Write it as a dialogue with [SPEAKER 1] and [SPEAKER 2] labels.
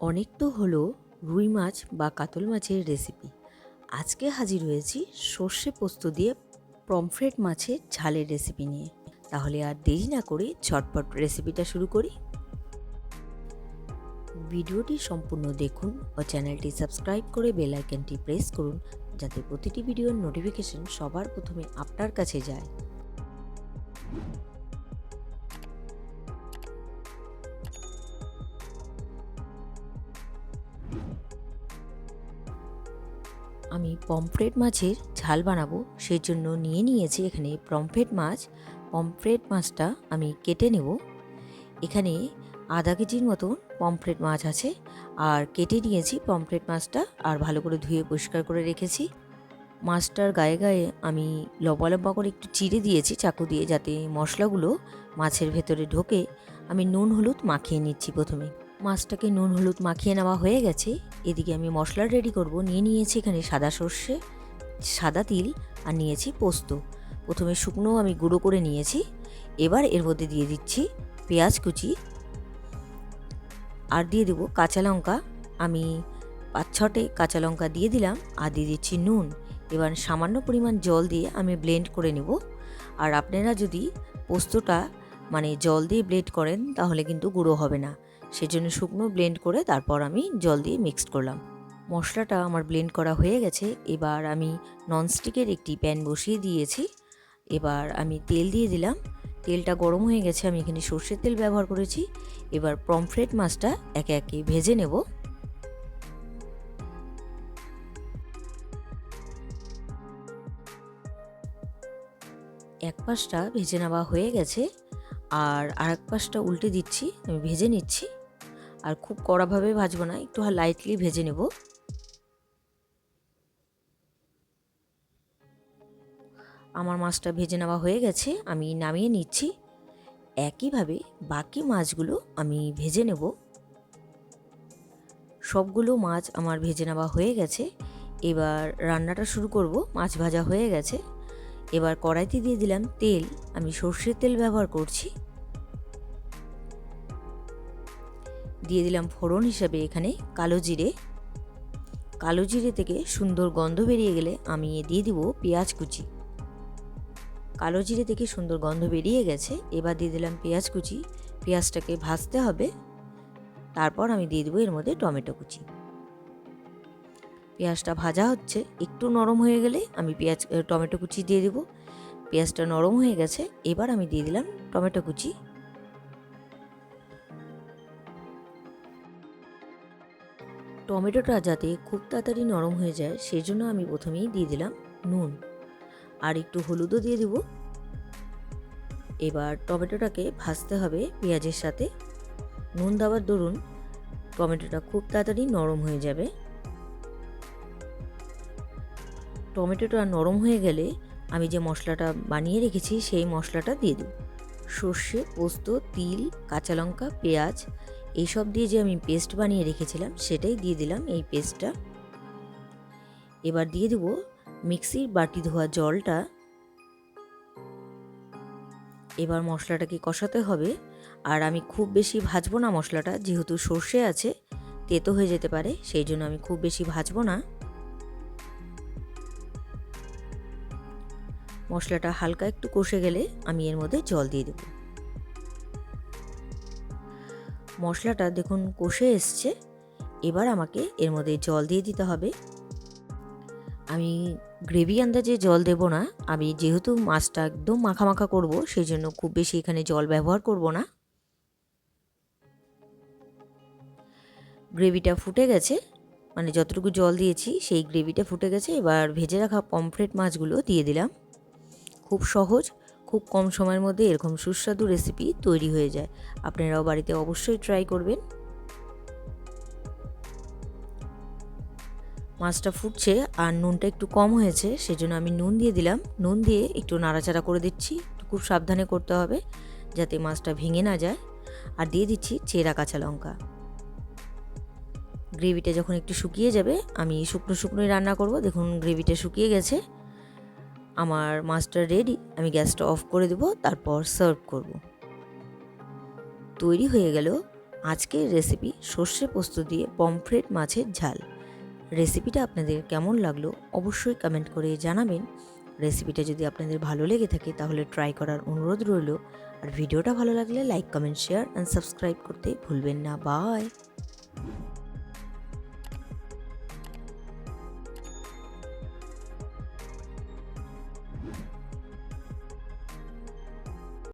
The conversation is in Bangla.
[SPEAKER 1] অনেক তো হলো রুই মাছ বা কাতল মাছের রেসিপি আজকে হাজির হয়েছি সর্ষে পোস্ত দিয়ে পমফ্রেট মাছের ঝালের রেসিপি নিয়ে। তাহলে আর দেরি না করে ঝটপট রেসিপিটা শুরু করি। ভিডিওটি সম্পূর্ণ দেখুন ও চ্যানেলটি সাবস্ক্রাইব করে বেল আইকনটি প্রেস করুন যাতে প্রতিটি ভিডিওর নোটিফিকেশন সবার প্রথমে আপনার কাছে যায়। আমি পমফ্রেট মাছের ঝাল বানাবো সেই জন্য নিয়ে নিয়েছি এখানে পমফ্রেট মাছ। পমফ্রেট মাছটা আমি কেটে নেব। এখানে আধা কেজির মতন পমফ্রেট মাছ আছে, আর কেটে নিয়েছি পমফ্রেট মাছটা, আর ভালো করে ধুয়ে পরিষ্কার করে রেখেছি। মাছটার গায়ে গায়ে আমি লম্বা লম্বা করে একটু চিড়ে দিয়েছি, চাকু দিয়ে, যাতে মশলাগুলো মাছের ভেতরে ঢোকে। আমি নুন, হলুদ মাখিয়ে নিচ্ছি প্রথমে। মাছটাকে নুন, হলুদ মাখিয়ে নেওয়া হয়ে গেছে। এদিকে আমি মশলা রেডি করব। নিয়ে নিয়েছি এখানে সাদা সর্ষে, সাদা তিল আর নিয়েছি পোস্ত। প্রথমে শুকনো আমি গুঁড়ো করে নিয়েছি। এবার এর মধ্যে দিয়ে দিচ্ছি পেঁয়াজ কুচি। আর দিয়ে দেবো কাঁচা লঙ্কা। আমি পাঁচ ছটে কাঁচা লঙ্কা দিয়ে দিলাম আর দিয়ে দিচ্ছি নুন। এবার সামান্য পরিমাণ জল দিয়ে আমি ব্লেন্ড করে নেব। আর আপনারা যদি পোস্তটা মানে জল দিয়ে ব্লেড করেন তাহলে কিন্তু গুঁড়ো হবে না। সেজন্য শুকনো ব্লেন্ড করে তারপর আমি জল দিয়ে মিক্সড করলাম। মশলাটা আমার ব্লেন্ড করা হয়ে গেছে। এবার আমি ননস্টিকের একটি প্যান বসিয়ে দিয়েছি। এবার আমি তেল দিয়ে দিলাম। তেলটা গরম হয়ে গেছে, আমি এখানে সর্ষের তেল ব্যবহার করেছি। এবার পমফ্রেট মাছটা একে একে ভেজে নেব। এক পাশটা ভেজে নেওয়া হয়ে গেছে। আর আরেক পাশটা উল্টে দিচ্ছি, আমি ভেজে নিচ্ছি। আর খুব কড়াভাবে ভাজবো না, একটু লাইটলি ভেজে নেব। আমার মাছটা ভেজে নেওয়া হয়ে গেছে, আমি নামিয়ে নিচ্ছি। একইভাবে বাকি মাছগুলো আমি ভেজে নেব। সবগুলো মাছ আমার ভেজে নেওয়া হয়ে গেছে। এবার রান্নাটা শুরু করব, মাছ ভাজা হয়ে গেছে। এবার কড়াইতে দিয়ে দিলাম তেল, আমি সর্ষের তেল ব্যবহার করছি। দিয়ে দিলাম ফোড়ন হিসাবে এখানে কালো জিরে। কালো জিরে থেকে সুন্দর গন্ধ বেরিয়ে গেলে আমি দিয়ে দিব পেঁয়াজ কুচি। কালো জিরে থেকে সুন্দর গন্ধ বেরিয়ে গেছে, এবার দিয়ে দিলাম পেঁয়াজ কুচি। পেঁয়াজটাকে ভাজতে হবে। তারপর আমি দিয়ে দেবো এর মধ্যে টমেটো কুচি। পেঁয়াজটা ভাজা হচ্ছে, একটু নরম হয়ে গেলে আমি পেঁয়াজ টমেটো কুচি দিয়ে দেবো। পেঁয়াজটা নরম হয়ে গেছে, এবার আমি দিয়ে দিলাম টমেটো কুচি। টমেটোটা যাতে খুব তাড়াতাড়ি নরম হয়ে যায়, সেই জন্য আমি প্রথমেই দিয়ে দিলাম নুন। আর একটু হলুদও দিয়ে দেব। এবার টমেটোটাকে ভাজতে হবে পেঁয়াজের সাথে। নুন দেওয়ার দরুন টমেটোটা খুব তাড়াতাড়ি নরম হয়ে যাবে। টমেটোটা নরম হয়ে গেলে আমি যে মশলাটা বানিয়ে রেখেছি, সেই মশলাটা দিয়ে দেব। সর্ষে, পোস্ত, তিল, কাঁচা লঙ্কা, পেঁয়াজ এইসব দিয়ে যে আমি পেস্ট বানিয়ে রেখেছিলাম, সেটাই দিয়ে দিলাম এই পেস্টটা। এবার দিয়ে দেব মিক্সির বাটি ধোয়া জলটা। এবার মশলাটাকে কষাতে হবে। আর আমি খুব বেশি ভাজবো না মশলাটা, যেহেতু সর্ষে আছে, তেতো হয়ে যেতে পারে, সেই জন্য আমি খুব বেশি ভাজবো না। মশলাটা হালকা একটু কষে গেলে আমি এর মধ্যে জল দিয়ে দেব। মশলাটা দেখুন কষে এসছে। এবার আমাকে এর মধ্যে জল দিয়ে দিতে হবে। আমি গ্রেভি আন্দাজে জল দেব না। আমি যেহেতু মাছটা একদম মাখা মাখা করব সেই জন্য খুব বেশি এখানে জল ব্যবহার করব না। গ্রেভিটা ফুটে গেছে। মানে যতটুকু জল দিয়েছি, সেই গ্রেভিটা ফুটে গেছে। এবার ভেজে রাখা পমফ্রেট মাছগুলো দিয়ে দিলাম। খুব সহজ। খুব কম সময়ের মধ্যে এরকম সুস্বাদু রেসিপি তৈরি হয়ে যায়। আপনারাও বাড়িতে অবশ্যই ট্রাই করবেন। মাছটা ফুটছে আর নুনটা একটু কম হয়েছে, সেজন্য আমি নুন দিয়ে দিলাম। নুন দিয়ে একটু নাড়াচাড়া করে দিচ্ছি খুব সাবধানে করতে হবে যাতে মাছটা ভেঙে না যায়। আর দিয়ে দিচ্ছি চেরা কাঁচা লঙ্কা। গ্রেভিটা যখন একটু শুকিয়ে যাবে, আমি শুকনো শুকনোই রান্না করব। দেখুন গ্রেভিটা শুকিয়ে গেছে। আমার মাছটা রেডি আমি গ্যাসটা অফ করে দেব, তারপর সার্ভ করব। তৈরি হয়ে গেল আজকের রেসিপি সর্ষে পোস্ত দিয়ে পমফ্রেট মাছের ঝাল। রেসিপিটা আপনাদের কেমন লাগল অবশ্যই কমেন্ট করে জানাবেন। রেসিপিটা যদি আপনাদের ভালো লেগে থাকে, তাহলে ট্রাই করার অনুরোধ রইল। আর ভিডিওটা ভালো লাগলে like comment share and subscribe করতে ভুলবেন না। বাই